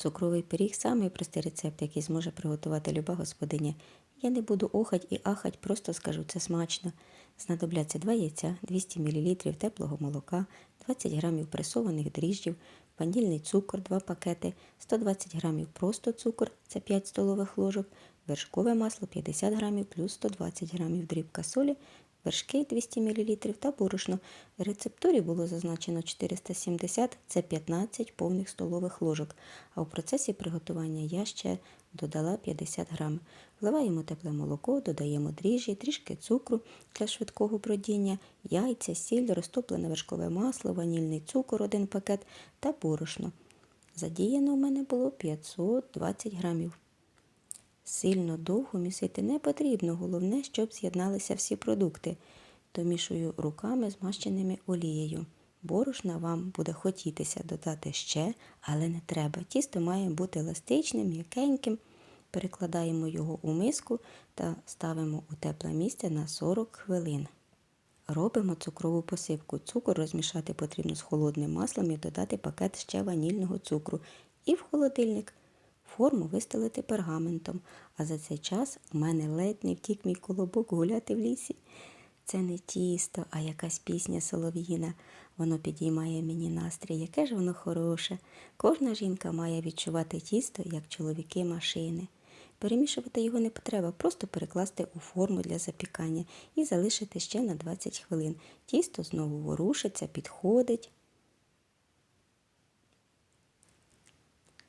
Цукровий пиріг самий простий рецепт, який зможе приготувати люба господиня. Я не буду охать і ахать, просто скажу, це смачно. Знадобляться 2 яйця, 200 мл теплого молока, 20 г пресованих дріжджів, ванільний цукор 2 пакети, 120 г просто цукор, це 5 столових ложок, вершкове масло 50 г плюс 120 г дрібка солі, вершки 200 мл та борошно. В рецептурі було зазначено 470, це 15 повних столових ложок, а у процесі приготування я ще додала 50 грам. Вливаємо тепле молоко, додаємо дріжджі, трішки цукру для швидкого бродіння, яйця, сіль, розтоплене вершкове масло, ванільний цукор 1 пакет та борошно. Задіяно в мене було 520 грамів. Сильно довго місити не потрібно, головне, щоб з'єдналися всі продукти. Домішую руками змащеними олією. Борошна вам буде хотітися додати ще, але не треба. Тісто має бути еластичним, м'якеньким. Перекладаємо його у миску та ставимо у тепле місце на 40 хвилин. Робимо цукрову посипку. Цукор розмішати потрібно з холодним маслом і додати пакет ще ванільного цукру. І в холодильник. Форму вистелити пергаментом, а за цей час у мене ледь не втік мій колобок гуляти в лісі. Це не тісто, а якась пісня солов'їна. Воно підіймає мені настрій, яке ж воно хороше. Кожна жінка має відчувати тісто, як чоловіки машини. Перемішувати його не треба, просто перекласти у форму для запікання і залишити ще на 20 хвилин. Тісто знову ворушиться, підходить.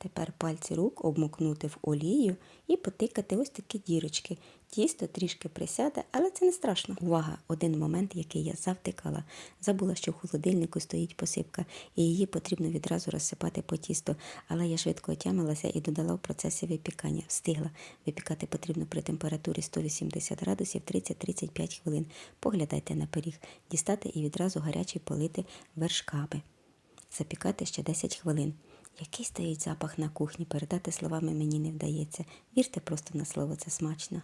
Тепер пальці рук обмокнути в олію і потикати ось такі дірочки. Тісто трішки присяде, але це не страшно. Увага! Один момент, який я завтикала. Забула, що в холодильнику стоїть посипка, і її потрібно відразу розсипати по тісту. Але я швидко отямилася і додала в процесі випікання. Встигла. Випікати потрібно при температурі 180 градусів 30-35 хвилин. Поглядайте на пиріг, дістати і відразу гарячий полити вершками. Запікати ще 10 хвилин. Який стоїть запах на кухні, передати словами мені не вдається. Вірте просто на слово, це смачно.